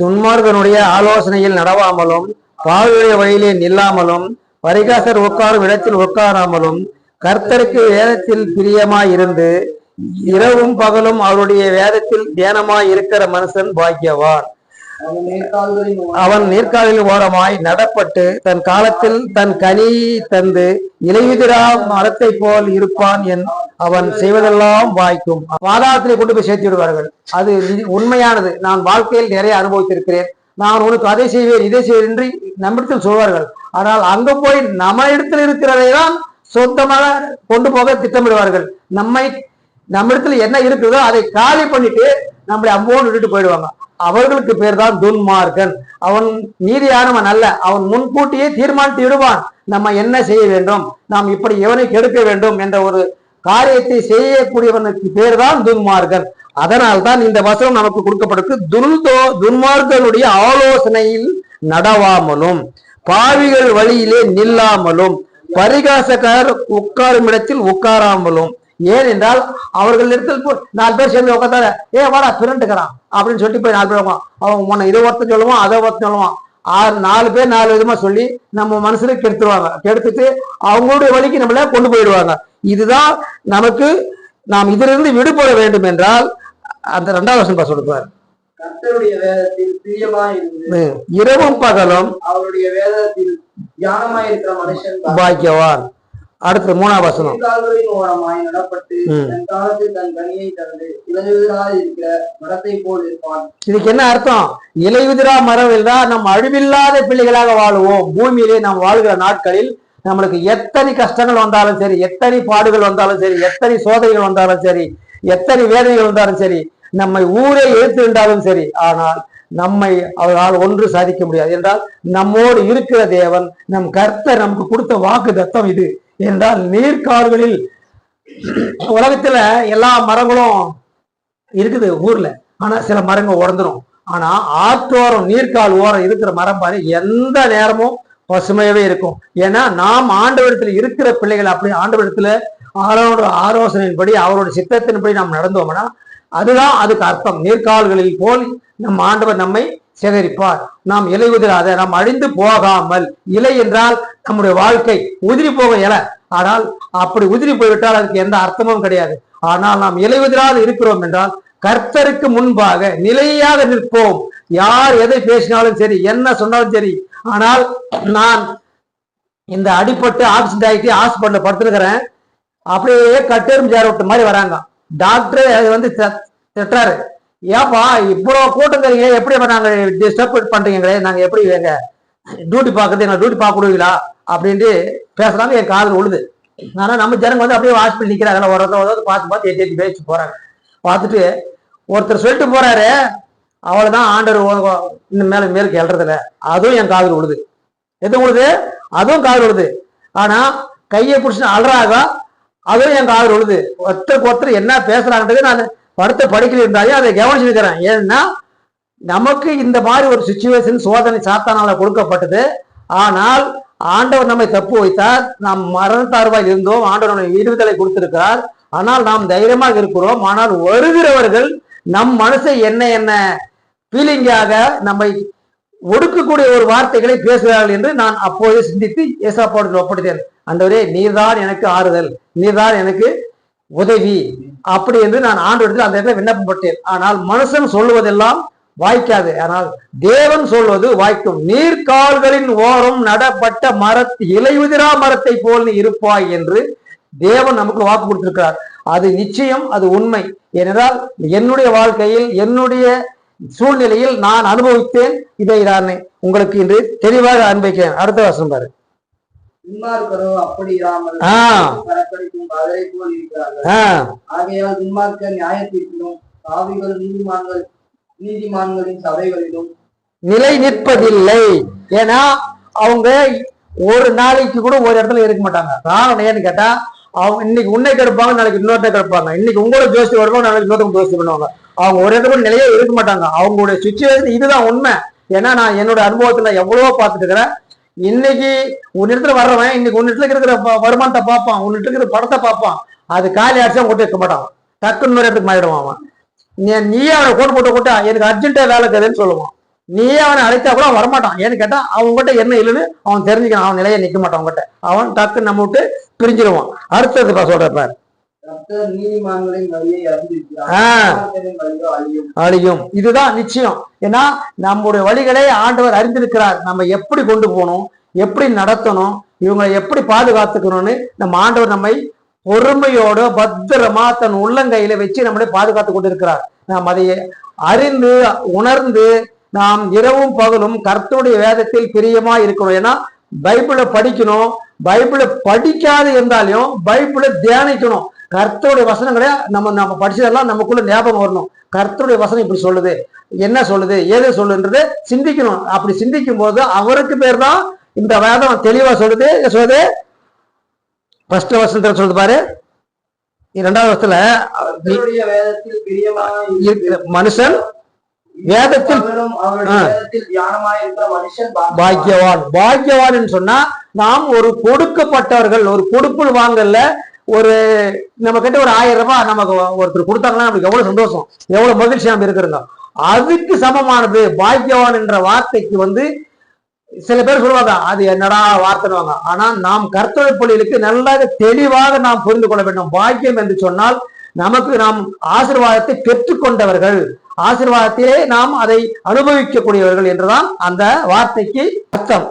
துன்மார்கனுடைய ஆலோசனையில் நடவாமலும் பாவியுடைய வழியிலே நில்லாமலும் பரிகாசர் உட்காரும் இடத்தில் உட்காராமலும் கர்த்தருக்கு வேதத்தில் பிரியமாய் இருந்து இரவும் பகலும் அவருடைய வேதத்தில் தியானமாய் இருக்கிற மனுஷன் பாக்கியவான். அவன் நேர்கால்களின் நீர்க்காலில் ஓரமாய் நடப்பட்டு தன் காலத்தில் தன் கனி தந்து இலையுதிரா மரத்தை போல் இருப்பான் என் அவன் செய்வதெல்லாம் வாய்க்கும். பாதாளத்திலே கொண்டு போய் சேர்த்து விடுவார்கள். அது உண்மையானது. நான் வாழ்க்கையில் நிறைய அனுபவித்திருக்கிறேன். நான் உனக்கு அதை செய்வேன் இதை செய்வேன் என்று நம்மிடத்தில் சொல்வார்கள். ஆனால் அங்க போய் நம்ம இடத்தில் இருக்கிறதை தான் சொந்தமாக கொண்டு போக திட்டமிடுவார்கள். நம்மை நம்மிடத்துல என்ன இருக்குதோ அதை காலி பண்ணிட்டு நம்மளை அம்போன்னு விட்டுட்டு போயிடுவாங்க. அவர்களுக்கு பேர் தான் துன்மார்க்கன் அவன் நீதியானவன் அல்ல. அவன் முன்கூட்டியே தீர்மானித்து விடுவான். நம்ம என்ன செய்ய வேண்டும்? நாம் இப்படி எவனை கெடுக்க வேண்டும் என்ற ஒரு காரியத்தை செய்யக்கூடியவனுக்கு பேர் தான் துன்மார்க்கன் அதனால் தான் இந்த வசனம் நமக்கு கொடுக்கப்பட்டிருக்கு துன்தோ துன்மார்க்கனுடைய ஆலோசனையில் நடவாமலும் பாவிகள் வழியிலே நில்லாமலும் பரிகாசக்காரர் உட்காரும் இடத்தில் உட்காராமலும் ஏனென்றால் அவர்கள் இடத்தில் போய் நாலு பேர் சேர்ந்து உட்காந்தார ஏ வாடா பிறண்டுக்கிறான் அப்படின்னு சொல்லிட்டு போய் நாலு பேர் அவன் உன்னை இதை ஒருத்தன் சொல்லுவான் அதை ஒருத்தன் சொல்லுவான். ஆறு நாலு பேர் நாலு விதமா சொல்லி நம்ம மனசுல கெடுத்துருவாங்க. கெடுத்துட்டு அவங்களுடைய வழிக்கு நம்மள கொண்டு போயிடுவாங்க. இதுதான் நமக்கு நாம் இதிலிருந்து விடுபட வேண்டும் என்றால் அந்த ரெண்டாவது வருஷம் சொல்லுவார் இரவும் பகலும் அவருடைய வேதத்தில் தியானமாய் இருக்கிற மனுஷன் பாக்கியவான். அடுத்து மூணாவது வசனம். இதுக்கு என்ன அர்த்தம்? இலையுதிரா மரம் இருந்தால் நம் அழிவில்லாத பிள்ளைகளாக வாழுவோம். பூமியிலே நாம் வாழ்கிற நாட்களில் நம்மளுக்கு எத்தனை கஷ்டங்கள் வந்தாலும் சரி எத்தனை பாடுகள் வந்தாலும் சரி எத்தனை சோதனைகள் வந்தாலும் சரி எத்தனை வேதனைகள் வந்தாலும் சரி நம்மை ஊரே எழுத்து இருந்தாலும் சரி ஆனால் நம்மை அவரால் ஒன்று சாதிக்க முடியாது. என்றால் நம்மோடு இருக்கிற தேவன் நம் கர்த்தர் நமக்கு கொடுத்த வாக்கு தத்தம் இது. என்றால் நீர்க்காடுகளில் உலகத்துல எல்லா மரங்களும் இருக்குது ஊர்ல. ஆனா சில மரங்கள் உடந்துரும். ஆனா ஆற்றோரம் நீர்க்கால் ஓரம் இருக்கிற மரம் பாரு எந்த நேரமும் பசுமையாவே இருக்கும். ஏன்னா நாம் ஆண்டவரிடத்துல இருக்கிற பிள்ளைகள் அப்படி ஆண்டவரிடத்துல அவரோட ஆலோசனையின்படி அவரோட சித்தத்தின்படி நாம் நடந்தோம்னா அதுதான் அதுக்கு அர்த்தம். நீர்க்கால்களில் போல் நம் ஆண்டவர் நம்மை சேகரிப்பார். நாம் இலை உதிராத நாம் அழிந்து போகாமல் இலை என்றால் நம்முடைய வாழ்க்கை உதிரி போக இலை. ஆனால் அப்படி உதிரி போய்விட்டால் அதுக்கு எந்த அர்த்தமும் கிடையாது. ஆனால் நாம் இலை உதிராது இருக்கிறோம் என்றால் கர்த்தருக்கு முன்பாக நிலையாக நிற்போம். யார் எதை பேசினாலும் சரி என்ன சொன்னாலும் சரி. ஆனால் நான் இந்த அடிப்பட்டு ஆக்சிடென்ட் ஆகிட்டு ஹாஸ்பிட்டல் படுத்துருக்கிறேன். அப்படியே கட்டெரும் சேர் விட்ட மாதிரி வராங்க. டாக்டர் அது வந்து தி- திட்டுறாரு. ஏப்பா இவ்வளவு கூட்டம் தெரியுங்க எப்படி அப்ப நாங்க டிஸ்டர்ப் பண்றீங்களே? நாங்க எப்படி எங்க டியூட்டி பார்க்கறது எங்க டியூட்டி பார்க்க விடுவீங்களா அப்படின்ட்டு பேசுறாங்க என் காதல் உழுது. ஆனா நம்ம ஜனங்க வந்து அப்படியே ஹாஸ்பிட்டல் நிக்கிறாங்க. ஒரு ஒருத்தர் ஒரு பார்த்து பார்த்து எட்டி எட்டி பேச்சு போறாங்க. பார்த்துட்டு ஒருத்தர் சொல்லிட்டு போறாரு அவ்வளவுதான் ஆண்டவர் இன்னும் மேல மேலுக்கு எழுறதில்ல அதுவும் என் காதல் உழுது. எது உழுது? அதுவும் காதல் உழுது. ஆனா கையை பிடிச்சி அழறாக அதுவும் என் காதல் உழுது. ஒருத்தருக்கு ஒருத்தர் என்ன பேசுறாங்கன்றது நான் படுத்த படுக்கையில் இருந்தாலே அதை கவனிச்சிருக்கிறேன் ஏன்னா நமக்கு இந்த மாதிரி ஒரு சுச்சுவேஷன் சோதனை சாத்தானால கொடுக்கப்பட்டது. ஆனால் ஆண்டவர் நம்மை தப்பு வைத்தார். நாம் மரண தாழ்வாய் இருந்தோம். ஆண்டவர் நம்மை விடுதலை கொடுத்திருக்கிறார். ஆனால் நாம் தைரியமாக இருக்கிறோம். ஆனால் வருகிறவர்கள் நம் மனசை என்ன என்ன ஃபீலிங்காக நம்மை ஒடுக்கக்கூடிய ஒரு வார்த்தைகளை பேசுகிறார்கள் என்று நான் அப்போது சிந்தித்து ஏசாப்பாடு ஒப்படைத்தேன். அந்தவரே நீர்தான் எனக்கு ஆறுதல். நீர்தான் எனக்கு உதவி. அப்படி என்று நான் ஆண்டவரத்தில் அந்த இடத்துல விண்ணப்பப்பட்டேன் ஆனால் மனுஷன் சொல்லுவதெல்லாம் வாய்க்காது. ஆனால் தேவன் சொல்வது வாய்க்கும். நீர்க்கால்களின் ஓரம் நடப்பட்ட மரத் இலையுதிரா மரத்தை போல் நீ இருப்பாய் என்று தேவன் நமக்கு வாக்கு கொடுத்திருக்கிறார். அது நிச்சயம் அது உண்மை. ஏனென்றால் என்னுடைய வாழ்க்கையில் என்னுடைய சூழ்நிலையில் நான் அனுபவித்தேன் இதை நான் உங்களுக்கு இன்று தெளிவாக அனுபவிக்கிறேன் அடுத்த வருஷம் பாரு. அப்படி ஆகையால் துன்மார்க்கர் நியாயத்தீர்ப்பிலும் பாவிகள் நீதிமான்கள் நீதிமான்களின் சபைகளிலும் நிலை நிற்பதில்லை. ஏன்னா அவங்க ஒரு நாளைக்கு கூட ஒரு இடத்துல இருக்க மாட்டாங்க. காரணம் ஏன்னு கேட்டா அவங்க இன்னைக்கு உன்னை கெடுப்பாங்க நாளைக்கு இன்னொருத்த கெடுப்பாங்க. இன்னைக்கு உங்களோட ஜோசி வருவாங்க நாளைக்கு இன்னொருத்தவங்க ஜோசி பண்ணுவாங்க. அவங்க ஒரு இடத்துல கூட நிலையே இருக்க மாட்டாங்க. அவங்களுடைய சுச்சுவேஷன் இதுதான் உண்மை. ஏன்னா நான் என்னோட அனுபவத்துல எவ்வளவோ பார்த்துட்டு இருக்கிறேன். இன்னைக்கு உன் இடத்துல வர்றவன் இன்னைக்கு உன் இடத்துல இருக்கிற வருமானத்தை பார்ப்பான் உன் இருக்கிற படத்தை பார்ப்பான். அது காலி அடிச்சா அவங்க கொண்டு வைக்க மாட்டான். டக்குன்னு இன்னொரு இடத்துக்கு மாறிடுவான் அவன். நீ நீயே அவனை கோட்டு போட்டு கூட்டா எனக்கு அர்ஜென்ட்டா வேலை இருக்குதுன்னு சொல்லுவான். நீயே அவனை அழைத்தா கூட அவன் வரமாட்டான். ஏன்னு கேட்டா அவன்கிட்ட என்ன இல்லைன்னு அவன் தெரிஞ்சுக்கணும். அவன் நிலையை நிக்க மாட்டான் அவன்கிட்ட. அவன் டக்குன்னு நம்ம விட்டு பிரிஞ்சிருவான். அடுத்தது பா சொல்றப்ப அழியும். இதுதான் நிச்சயம். ஏன்னா நம்முடைய வழிகளை ஆண்டவர் அறிந்திருக்கிறார். நம்ம எப்படி கொண்டு போகணும்? எப்படி நடத்தணும்? இவங்களை எப்படி பாதுகாத்துக்கணும்னு நம்ம ஆண்டவர் நம்மை பொறுமையோட பத்திரமா தன் உள்ளங்கையில வச்சு நம்மளை பாதுகாத்து கொண்டிருக்கிறார். நாம் அதை அறிந்து உணர்ந்து நாம் இரவும் பகலும் கர்த்தருடைய வேதத்தில் பிரியமா இருக்கணும். ஏன்னா பைபிளை படிக்கணும். பைபிளை படிக்காது இருந்தாலும் பைபிளை தியானிக்கணும். கர்த்தருடைய வசனங்களை நம்ம நம்ம படிச்சதெல்லாம் நமக்குள்ள ஞாபகம் வரணும். கர்த்தருடைய வசனம் இப்படி சொல்லுது. என்ன சொல்லுது? ஏது சொல்லுன்றது சிந்திக்கணும். அப்படி சிந்திக்கும் போது அவருக்கு பேர் தான் இந்த வேதம் தெளிவா சொல்லுது. சொல்லுது? ஃபர்ஸ்ட் வசனத்துல சொல்லுது பாரு. இரண்டாவது வருஷத்துல மனுஷன் வேதத்தில் பாக்கியவான். பாக்கியவான். சொன்னா நாம் ஒரு கொடுக்கப்பட்டவர்கள் ஒரு கொடுப்புள் வாங்கல ஒரு நம்ம கிட்ட ஒரு ஆயிரம் ரூபாய் நமக்கு ஒருத்தர் கொடுத்தாங்கன்னா நமக்கு எவ்வளவு சந்தோஷம் எவ்வளவு மகிழ்ச்சி நம்ம இருக்கிறோங்க அதுக்கு சமமானது பாக்கியவான் என்ற வார்த்தைக்கு வந்து சில பேர் சொல்லுவாங்க அது என்னடா வார்த்தைவாங்க ஆனா நாம் கர்த்தவை பள்ளிகளுக்கு நல்லாக தெளிவாக நாம் புரிந்து கொள்ள வேண்டும். பாக்கியம் என்று சொன்னால் நமக்கு நாம் ஆசீர்வாதத்தை பெற்றுக்கொண்டவர்கள் ஆசீர்வாதத்திலே நாம் அதை அனுபவிக்கக்கூடியவர்கள் என்றுதான் அந்த வார்த்தைக்கு அர்த்தம்.